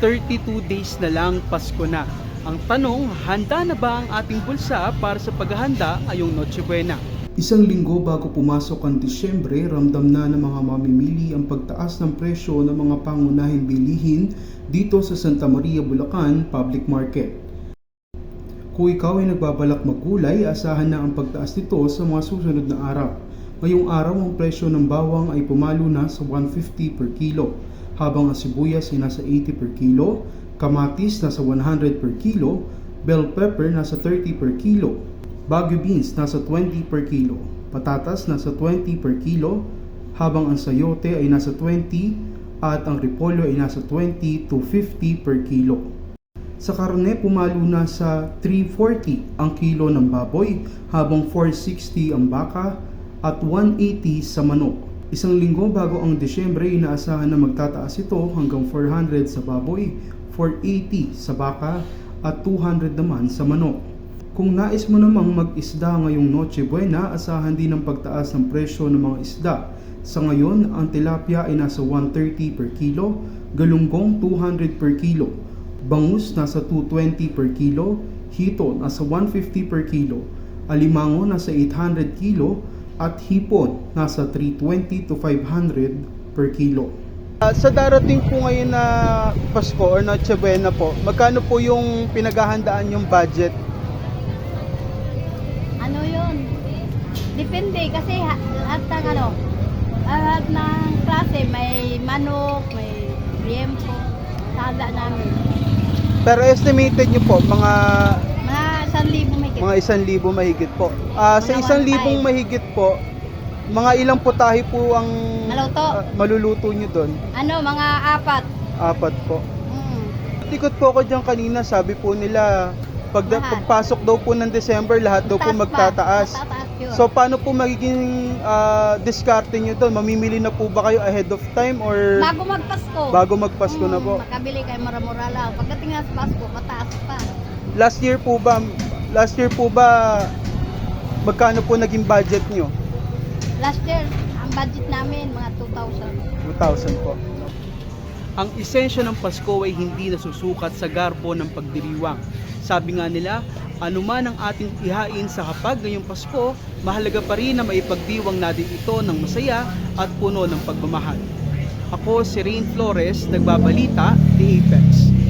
32 days na lang Pasko na. Ang tanong, handa na ba ang ating bulsa para sa paghahanda ngayong Noche Buena? Isang linggo bago pumasok ang Disyembre, ramdam na ng mga mamimili ang pagtaas ng presyo ng mga pangunahing bilihin dito sa Santa Maria, Bulacan Public Market. Kung ikaw ay nagbabalak maggulay, asahan na ang pagtaas nito sa mga susunod na araw. Ngayong araw, ang presyo ng bawang ay pumalo na sa 150 per kilo, habang ang sibuyas ay nasa 80 per kilo, kamatis nasa 100 per kilo, bell pepper nasa 30 per kilo, Baguio beans nasa 20 per kilo, patatas nasa 20 per kilo, habang ang sayote ay nasa 20 at ang repolyo ay nasa 20 to 50 per kilo. Sa karne, pumalo na sa 340 ang kilo ng baboy, habang 460 ang baka at 180 sa manok. Isang linggo bago ang Desyembre, inaasahan na magtataas ito hanggang 400 sa baboy, 480 sa baka at 200 naman sa manok. Kung nais mo namang mag-isda ngayong Noche Buena, asahan din ang pagtaas ng presyo ng mga isda. Sa ngayon, ang tilapia ay nasa 130 per kilo, galunggong 200 per kilo, bangus nasa 220 per kilo, hito nasa 150 per kilo, alimango nasa 800 kilo, at hipon nasa 320 to 500 per kilo. Ah, sa darating po ngayon na Pasko or Noche Buena po, magkano po yung pinaghahandaan yung budget? Ano yun? Depende kasi ha- lahat ng ano, lahat ng klase may manok, may liempo, sada namin. Pero estimated nyo po, mga Mga isang libo mahigit po. Ah, sa Mga isang one libong time. mahigit po, mga ilang putahe po ang Maluto. ah, maluluto nyo doon? Ano, mga apat. Apat po. Mm. Tikot po ako dyan kanina, sabi po nila, pag Lahat. pagpasok daw po ng December, lahat daw po Taas pa. magtataas. Matataas yun. So paano po magiging ah, diskarte nyo doon? Mamimili na po ba kayo ahead of time or bago magpasko. bago magpasko na Mm, po? Makabili kayo mura-mura lang. Pagdating na sa Pasko, mataas pa. Last year po ba, last year po ba, magkano po naging budget nyo? Last year, ang budget namin, mga 2,000. 2,000 po. Ang esensya ng Pasko ay hindi nasusukat sa garbo ng pagdiriwang. Sabi nga nila, anuman ang ating ihain sa hapag ngayong Pasko, mahalaga pa rin na maipagdiwang natin ito ng masaya at puno ng pagmamahal. Ako si Rain Flores, nagbabalita, The Apex.